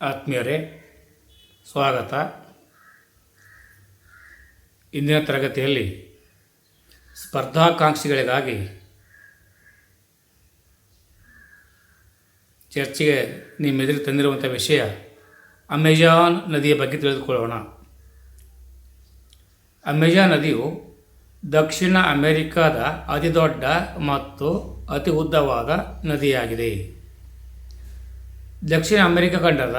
ಆತ್ಮೀಯರೇ, ಸ್ವಾಗತ. ಇಂದಿನ ತರಗತಿಯಲ್ಲಿ ಸ್ಪರ್ಧಾಕಾಂಕ್ಷಿಗಳಿಗಾಗಿ ಚರ್ಚೆಗೆ ನಿಮ್ಮೆದುರು ತಂದಿರುವಂಥ ವಿಷಯ ಅಮೆಜಾನ್ ನದಿಯ ಬಗ್ಗೆ ತಿಳಿದುಕೊಳ್ಳೋಣ. ಅಮೆಜಾನ್ ನದಿಯು ದಕ್ಷಿಣ ಅಮೆರಿಕಾದ ಅತಿದೊಡ್ಡ ಮತ್ತು ಅತಿ ಉದ್ದವಾದ ನದಿಯಾಗಿದೆ. ದಕ್ಷಿಣ ಅಮೆರಿಕ ಖಂಡದ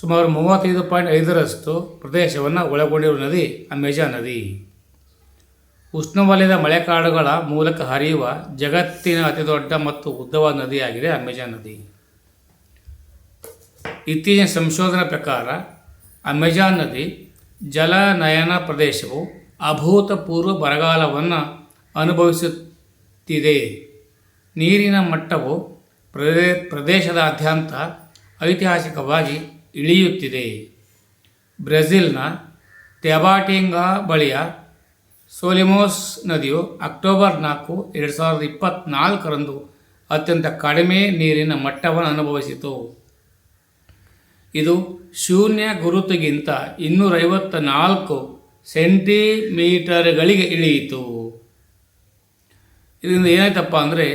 ಸುಮಾರು ಮೂವತ್ತೈದು ಪಾಯಿಂಟ್ ಐದರಷ್ಟು ಪ್ರದೇಶವನ್ನು ಒಳಗೊಂಡಿರುವ ನದಿ ಅಮೆಜಾನ್ ನದಿ. ಉಷ್ಣವಲಯದ ಮಳೆಕಾಡುಗಳ ಮೂಲಕ ಹರಿಯುವ ಜಗತ್ತಿನ ಅತಿದೊಡ್ಡ ಮತ್ತು ಉದ್ದವಾದ ನದಿಯಾಗಿದೆ ಅಮೆಜಾನ್ ನದಿ. ಇತ್ತೀಚಿನ ಸಂಶೋಧನೆ ಪ್ರಕಾರ ಅಮೆಜಾನ್ ನದಿ ಜಲನಯನ ಪ್ರದೇಶವು ಅಭೂತಪೂರ್ವ ಬರಗಾಲವನ್ನು ಅನುಭವಿಸುತ್ತಿದೆ. ನೀರಿನ ಮಟ್ಟವು ಪ್ರದೇ ಪ್ರದೇಶದಾದ್ಯಂತ ಐತಿಹಾಸಿಕವಾಗಿ ಇಳಿಯುತ್ತಿದೆ. ಬ್ರೆಜಿಲ್ನ ತೆಬಾಟಿಂಗಾ ಬಳಿಯ ಸೋಲಿಮೋಸ್ ನದಿಯು ಅಕ್ಟೋಬರ್ ನಾಲ್ಕು, ಎರಡು ಸಾವಿರದ ಇಪ್ಪತ್ತ್ನಾಲ್ಕರಂದು ಅತ್ಯಂತ ಕಡಿಮೆ ನೀರಿನ ಮಟ್ಟವನ್ನು ಅನುಭವಿಸಿತು. ಇದು ಶೂನ್ಯ ಗುರುತಿಗಿಂತ ಇನ್ನೂರೈವತ್ತ ನಾಲ್ಕು ಸೆಂಟಿಮೀಟರ್ಗಳಿಗೆ ಇಳಿಯಿತು. ಇದರಿಂದ ಏನಾಯ್ತಪ್ಪ ಅಂದರೆ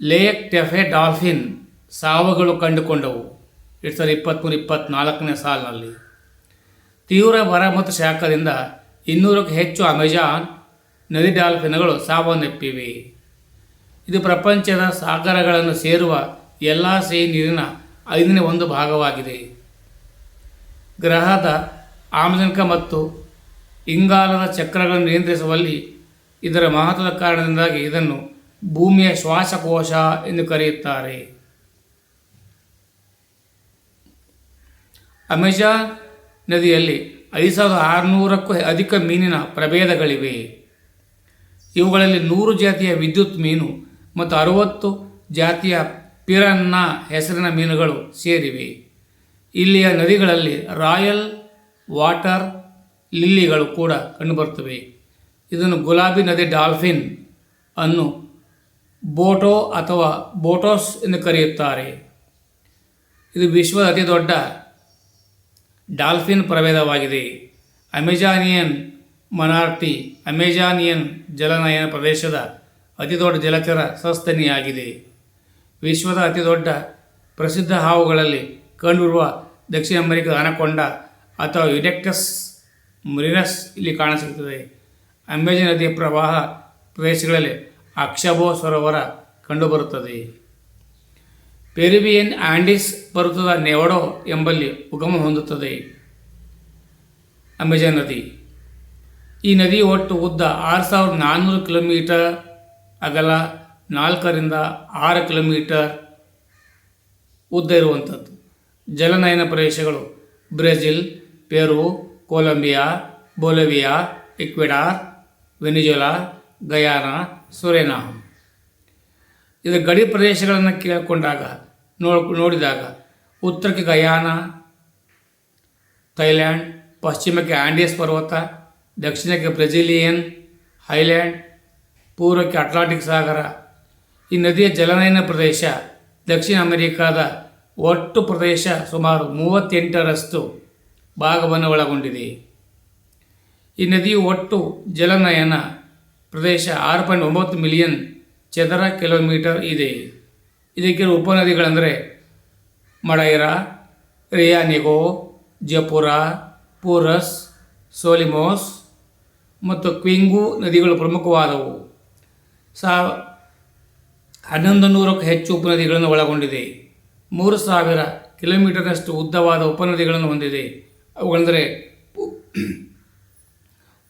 ಲೇಕ್ ಟೆಫೆ ಡಾಲ್ಫಿನ್ ಸಾವುಗಳು ಕಂಡುಕೊಂಡವು. ಎರಡು ಸಾವಿರದ ಇಪ್ಪತ್ತ್ಮೂರು ಇಪ್ಪತ್ತ್ನಾಲ್ಕನೇ ಸಾಲಿನಲ್ಲಿ. ತೀವ್ರ ಬರ ಮತ್ತು ಶಾಖದಿಂದ ಇನ್ನೂರಕ್ಕೂ ಹೆಚ್ಚು ಅಮೆಜಾನ್ ನದಿ ಡಾಲ್ಫಿನ್ಗಳು ಸಾವನ್ನಪ್ಪಿವೆ ಇದು ಪ್ರಪಂಚದ ಸಾಗರಗಳನ್ನು ಸೇರುವ ಎಲ್ಲ ಸಿಹಿ ನೀರಿನ ಐದನೇ ಒಂದು ಭಾಗವಾಗಿದೆ. ಗ್ರಹದ ಆಮ್ಲಜನಕ ಮತ್ತು ಇಂಗಾಲದ ಚಕ್ರಗಳನ್ನು ನಿಯಂತ್ರಿಸುವಲ್ಲಿ ಇದರ ಮಹತ್ವದ ಕಾರಣದಿಂದಾಗಿ ಇದನ್ನು ಭೂಮಿಯ ಶ್ವಾಸಕೋಶ ಎಂದು ಕರೆಯುತ್ತಾರೆ. ಅಮೆಜಾನ್ ನದಿಯಲ್ಲಿ ಐದು ಸಾವಿರದ ಆರುನೂರಕ್ಕೂ ಅಧಿಕ ಮೀನಿನ ಪ್ರಭೇದಗಳಿವೆ. ಇವುಗಳಲ್ಲಿ ನೂರು ಜಾತಿಯ ವಿದ್ಯುತ್ ಮೀನು ಮತ್ತು ಅರುವತ್ತು ಜಾತಿಯ ಪಿರನ್ನ ಹೆಸರಿನ ಮೀನುಗಳು ಸೇರಿವೆ. ಇಲ್ಲಿಯ ನದಿಗಳಲ್ಲಿ ರಾಯಲ್ ವಾಟರ್ ಲಿಲ್ಲಿಗಳು ಕೂಡ ಕಂಡುಬರುತ್ತವೆ. ಇದನ್ನು ಗುಲಾಬಿ ನದಿ ಡಾಲ್ಫಿನ್ ಅನ್ನು ಬೋಟೋ ಅಥವಾ ಬೋಟೋಸ್ ಎಂದು ಕರೆಯುತ್ತಾರೆ. ಇದು ವಿಶ್ವದ ಅತಿ ದೊಡ್ಡ ಡಾಲ್ಫಿನ್ ಪ್ರಭೇದವಾಗಿದೆ. ಅಮೆಜಾನಿಯನ್ ಮನಾರ್ಟಿ ಅಮೆಜಾನಿಯನ್ ಜಲನಯನ ಪ್ರದೇಶದ ಅತಿದೊಡ್ಡ ಜಲಚರ ಸಸ್ತನಿಯಾಗಿದೆ. ವಿಶ್ವದ ಅತಿದೊಡ್ಡ ಪ್ರಸಿದ್ಧ ಹಾವುಗಳಲ್ಲಿ ಕಂಡುಬರುವ ದಕ್ಷಿಣ ಅಮೆರಿಕದ ಅನಕೊಂಡ ಅಥವಾ ಯುಡೆಕ್ಟಸ್ ಮುರಿನಸ್ ಇಲ್ಲಿ ಕಾಣಸಿಗುತ್ತದೆ. ಅಮೆಜಾನ್ ನದಿಯ ಪ್ರವಾಹ ಪ್ರದೇಶಗಳಲ್ಲಿ ಅಕ್ಷಬೋ ಸರೋವರ ಕಂಡುಬರುತ್ತದೆ. ಪೆರಿವಿಯನ್ ಆಂಡಿಸ್ ಪರ್ವತದ ನೆವಡೋ ಎಂಬಲ್ಲಿ ಉಗಮ ಹೊಂದುತ್ತದೆ. ಅಮೆಜಾನ್ ನದಿ. ಈ ನದಿ ಒಟ್ಟು ಉದ್ದ ಆರು ಸಾವಿರದ ನಾನ್ನೂರು ಕಿಲೋಮೀಟರ್ ಅಗಲ ನಾಲ್ಕರಿಂದ ಆರು ಕಿಲೋಮೀಟರ್ ಉದ್ದ ಇರುವಂಥದ್ದು. ಜಲನಯನ ಪ್ರದೇಶಗಳು Brazil, Peru, Colombia, Bolivia Ecuador Venezuela Guyana Suriname ಇದು ಗಡಿ ಪ್ರದೇಶಗಳನ್ನು ಕೇಳಿಕೊಂಡಾಗ, ನೋಡ್, ನೋಡಿದಾಗ ಉತ್ತರಕ್ಕೆ ಗಯಾನ, ಥೈಲ್ಯಾಂಡ್, ಪಶ್ಚಿಮಕ್ಕೆ ಆಂಡೀಸ್ ಪರ್ವತ, ದಕ್ಷಿಣಕ್ಕೆ ಬ್ರೆಜಿಲಿಯನ್, ಹೈಲ್ಯಾಂಡ್, ಪೂರ್ವಕ್ಕೆ ಅಟ್ಲಾಂಟಿಕ್ ಸಾಗರ. ಈ ನದಿಯ ಜಲನಯನ ಪ್ರದೇಶ ದಕ್ಷಿಣ ಅಮೆರಿಕಾದ ಒಟ್ಟು ಪ್ರದೇಶ ಸುಮಾರು ಮೂವತ್ತೆಂಟರಷ್ಟು ಭಾಗವನ್ನು ಒಳಗೊಂಡಿದೆ. ಈ ನದಿಯು ಒಟ್ಟು ಜಲನಯನ ಪ್ರದೇಶ ಆರು ಪಾಯಿಂಟ್ ಒಂಬತ್ತು ಮಿಲಿಯನ್ ಚದರ ಕಿಲೋಮೀಟರ್ ಇದೆ. ಇದಕ್ಕೆ ಉಪನದಿಗಳೆಂದರೆ ಮಡೈರಾ, ರಿಯಾನಿಗೋ, ಜಪುರ, ಪೂರಸ್, ಸೋಲಿಮೋಸ್ ಮತ್ತು ಕ್ವಿಂಗು ನದಿಗಳು ಪ್ರಮುಖವಾದವು. ಸಾ, ಹನ್ನೊಂದು ನೂರಕ್ಕೂ ಹೆಚ್ಚು ಉಪನದಿಗಳನ್ನು ಒಳಗೊಂಡಿದೆ. ಮೂರು ಸಾವಿರ ಕಿಲೋಮೀಟರ್ನಷ್ಟು ಉದ್ದವಾದ ಉಪನದಿಗಳನ್ನು ಹೊಂದಿದೆ. ಅವುಗಳೆಂದರೆ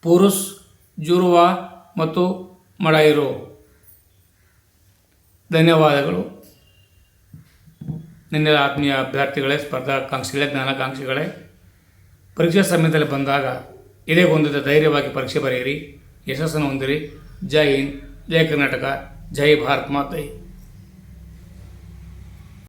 ಪೂರುಸ್, ಜುರುವ ಮತ್ತು ಮಡಾಯಿರು. ಧನ್ಯವಾದಗಳು. ನಿನ್ನೆ ಆತ್ಮೀಯ ಅಭ್ಯರ್ಥಿಗಳೇ, ಸ್ಪರ್ಧಾಕಾಂಕ್ಷಿಗಳೇ, ಜ್ಞಾನಾಕಾಂಕ್ಷಿಗಳೇ. ಪರೀಕ್ಷಾ ಸಮಯದಲ್ಲಿ ಬಂದಾಗ ಇದೇ ಹೊಂದಿದ ಧೈರ್ಯವಾಗಿ ಪರೀಕ್ಷೆ ಬರೆಯಿರಿ. ಯಶಸ್ಸನ್ನು ಹೊಂದಿರಿ. ಜೈ ಹಿಂದ್, ಜೈ ಕರ್ನಾಟಕ, ಜೈ ಭಾರತ್ ಮಾತೆ.